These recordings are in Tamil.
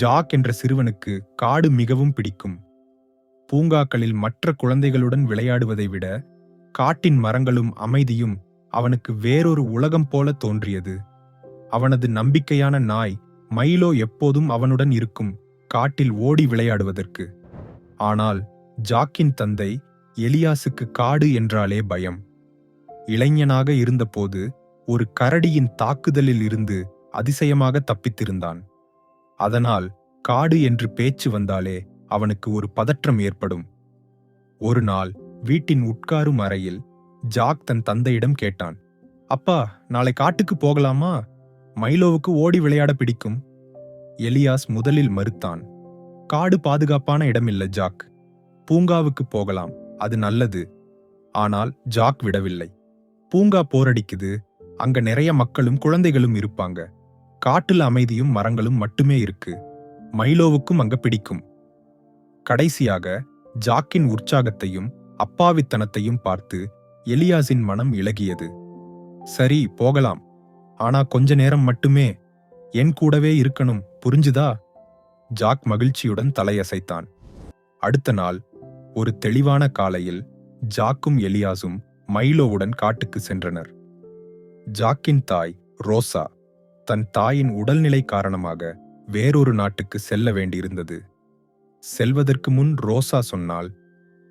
ஜாக் என்ற சிறுவனுக்கு காடு மிகவும் பிடிக்கும். பூங்காக்களில் மற்ற குழந்தைகளுடன் விளையாடுவதை விட காட்டின் மரங்களும் அமைதியும் அவனுக்கு வேறொரு உலகம் போல தோன்றியது. அவனது நம்பிக்கையான நாய் மைலோ எப்போதும் அவனுடன் இருக்கும் காட்டில் ஓடி விளையாடுவதற்கு. ஆனால் ஜாக்கின் தந்தை எலியாசுக்கு காடு என்றாலே பயம். இளைஞனாக இருந்தபோது ஒரு கரடியின் தாக்குதலில் இருந்து அதிசயமாக தப்பித்திருந்தான். அதனால் காடு என்று பேச்சு வந்தாலே அவனுக்கு ஒரு பதற்றம் ஏற்படும். ஒரு நாள் வீட்டின் உட்காரும் அறையில் ஜாக் தன் தந்தையிடம் கேட்டான் அப்பா நாளை காட்டுக்கு போகலாமா? மைலோவுக்கு ஓடி விளையாட பிடிக்கும். எலியாஸ் முதலில் மறுத்தான் காடு பாதுகாப்பான இடமில்ல ஜாக். பூங்காவுக்கு போகலாம் அது நல்லது. ஆனால் ஜாக் விடவில்லை. பூங்கா போரடிக்குது அங்க நிறைய மக்களும் குழந்தைகளும் இருப்பாங்க. காட்டுல அமைதியும் மரங்களும் மட்டுமே இருக்கு. மைலோவுக்கும் அங்க பிடிக்கும். கடைசியாக ஜாக்கின் உற்சாகத்தையும் அப்பாவித்தனத்தையும் பார்த்து எலியாஸின் மனம் இளகியது சரி போகலாம். ஆனா கொஞ்ச நேரம் மட்டுமே. என் கூடவே இருக்கணும். புரிஞ்சுதா? ஜாக் மகிழ்ச்சியுடன் தலையசைத்தான். அடுத்த நாள் ஒரு தெளிவான காலையில் ஜாக்கும் எலியாஸும் மைலோவுடன் காட்டுக்கு சென்றனர். ஜாக்கின் தாய் ரோசா. தன் தாயின் உடல்நிலை காரணமாக வேறொரு நாட்டுக்கு செல்ல வேண்டியிருந்தது. செல்வதற்கு முன் ரோசா சொன்னால்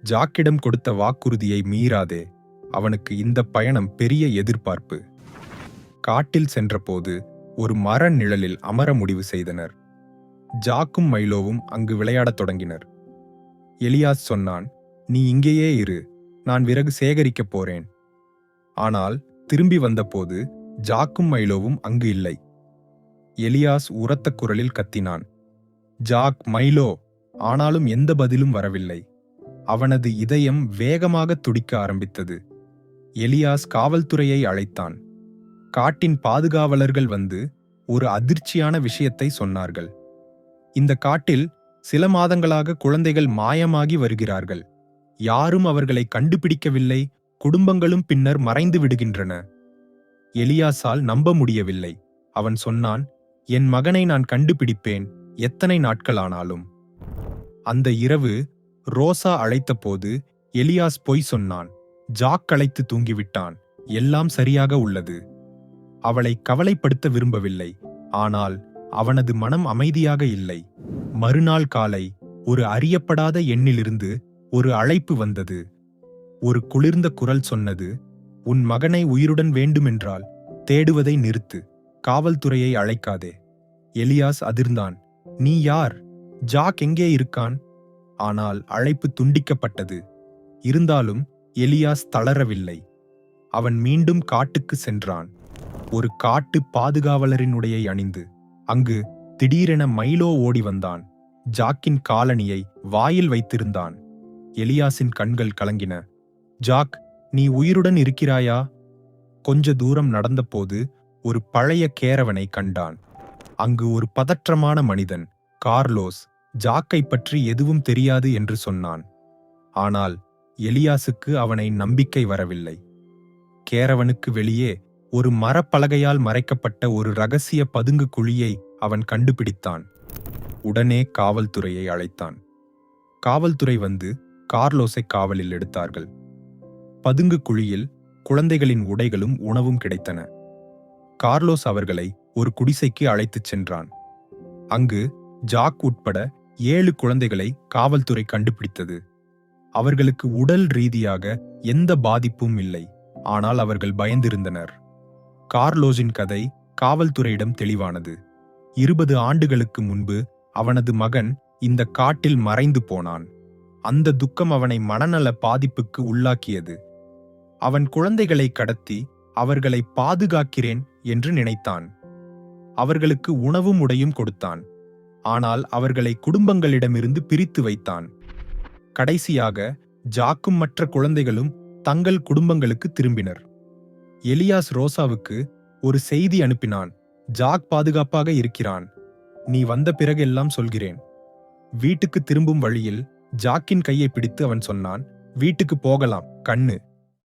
ஜாக்கிடம் கொடுத்த வாக்குறுதியை மீறாதே அவனுக்கு இந்த பயணம் பெரிய எதிர்பார்ப்பு காட்டில் சென்றபோது ஒரு மர நிழலில் அமர முடிவு செய்தனர். ஜாக்கும் மைலோவும் அங்கு விளையாடத் தொடங்கினர். எலியாஸ் சொன்னான் நீ இங்கேயே இரு நான் விறகு சேகரிக்கப் போறேன் ஆனால் திரும்பி வந்தபோது ஜாக்கும் மைலோவும் அங்கு இல்லை. எலியாஸ் உரத்த குரலில் கத்தினான். ஜாக் மைலோ ஆனாலும் எந்த பதிலும் வரவில்லை. அவனது இதயம் வேகமாக துடிக்க ஆரம்பித்தது. எலியாஸ் காவல்துறையை அழைத்தான். காட்டின் பாதுகாவலர்கள் வந்து ஒரு அதிர்ச்சியான விஷயத்தை சொன்னார்கள். இந்த காட்டில் சில மாதங்களாக குழந்தைகள் மாயமாகி வருகிறார்கள். யாரும் அவர்களை கண்டுபிடிக்கவில்லை. குடும்பங்களும் பின்னர் மறைந்து விடுகின்றன. எலியாசால் நம்ப முடியவில்லை. அவன் சொன்னான் என் மகனை நான் கண்டுபிடிப்பேன் எத்தனை நாட்களானாலும். அந்த இரவு ரோசா அழைத்தபோது எலியாஸ் பொய் சொன்னான். ஜாக் அழைத்து தூங்கிவிட்டான். எல்லாம் சரியாக உள்ளது. அவளை கவலைப்படுத்த விரும்பவில்லை. ஆனால் அவனது மனம் அமைதியாக இல்லை. மறுநாள் காலை ஒரு அறியப்படாத எண்ணிலிருந்து ஒரு அழைப்பு வந்தது. ஒரு குளிர்ந்த குரல் சொன்னது உன் மகனை உயிருடன் வேண்டுமென்றால் தேடுவதை நிறுத்து. காவல்துறையை அழைக்காதே. எலியாஸ் அதிர்ந்தான். நீ யார்? ஜாக் எங்கே இருக்கான்? ஆனால் அழைப்பு துண்டிக்கப்பட்டது. இருந்தாலும் எலியாஸ் தளரவில்லை. அவன் மீண்டும் காட்டுக்கு சென்றான். ஒரு காட்டு பாதுகாவலரினுடைய அணிந்து அங்கு திடீரென மைலோ ஓடி வந்தான். ஜாக்கின் காலணியை வாயில் வைத்திருந்தான். எலியாஸின் கண்கள் கலங்கின. ஜாக் நீ உயிருடன் இருக்கிறாயா? கொஞ்ச தூரம் நடந்தபோது ஒரு பழைய கேரவனை கண்டான். அங்கு ஒரு பதற்றமான மனிதன் கார்லோஸ் ஜாக்கை பற்றி எதுவும் தெரியாது என்று சொன்னான். ஆனால் எலியாசுக்கு அவனை நம்பிக்கை வரவில்லை. கேரவனுக்கு வெளியே ஒரு மரப்பலகையால் மறைக்கப்பட்ட ஒரு ரகசிய பதுங்கு குழியை அவன் கண்டுபிடித்தான். உடனே காவல்துறையை அழைத்தான். காவல்துறை வந்து கார்லோஸை காவலில் எடுத்தார்கள். பதுங்கு குழியில் குழந்தைகளின் உடைகளும் உணவும் கிடைத்தன. கார்லோஸ் அவர்களை ஒரு குடிசைக்கு அழைத்துச் சென்றான். அங்கு ஜாக் உட்பட ஏழு குழந்தைகளை காவல்துறை கண்டுபிடித்தது. அவர்களுக்கு உடல் ரீதியாக எந்த பாதிப்பும் இல்லை ஆனால் அவர்கள் பயந்திருந்தனர். கார்லோஸின் கதை காவல்துறையிடம் தெளிவானது. இருபது ஆண்டுகளுக்கு முன்பு அவனது மகன் இந்த காட்டில் மறைந்து போனான். அந்த துக்கம் அவனை மனநல பாதிப்புக்கு உள்ளாக்கியது. அவன் குழந்தைகளை கடத்தி அவர்களை பாதுகாக்கிறேன் என்று நினைத்தான். அவர்களுக்கு உணவும் உடையும் கொடுத்தான். ஆனால் அவர்களை குடும்பங்களிடமிருந்து பிரித்து வைத்தான். கடைசியாக ஜாக்கும் மற்ற குழந்தைகளும் தங்கள் குடும்பங்களுக்கு திரும்பினர். எலியாஸ் ரோசாவுக்கு ஒரு செய்தி அனுப்பினான். ஜாக் பாதுகாப்பாக இருக்கிறான். நீ வந்த பிறகெல்லாம் சொல்கிறேன். வீட்டுக்கு திரும்பும் வழியில் ஜாக்கின் கையை பிடித்து அவன் சொன்னான் வீட்டுக்கு போகலாம் கண்ணு.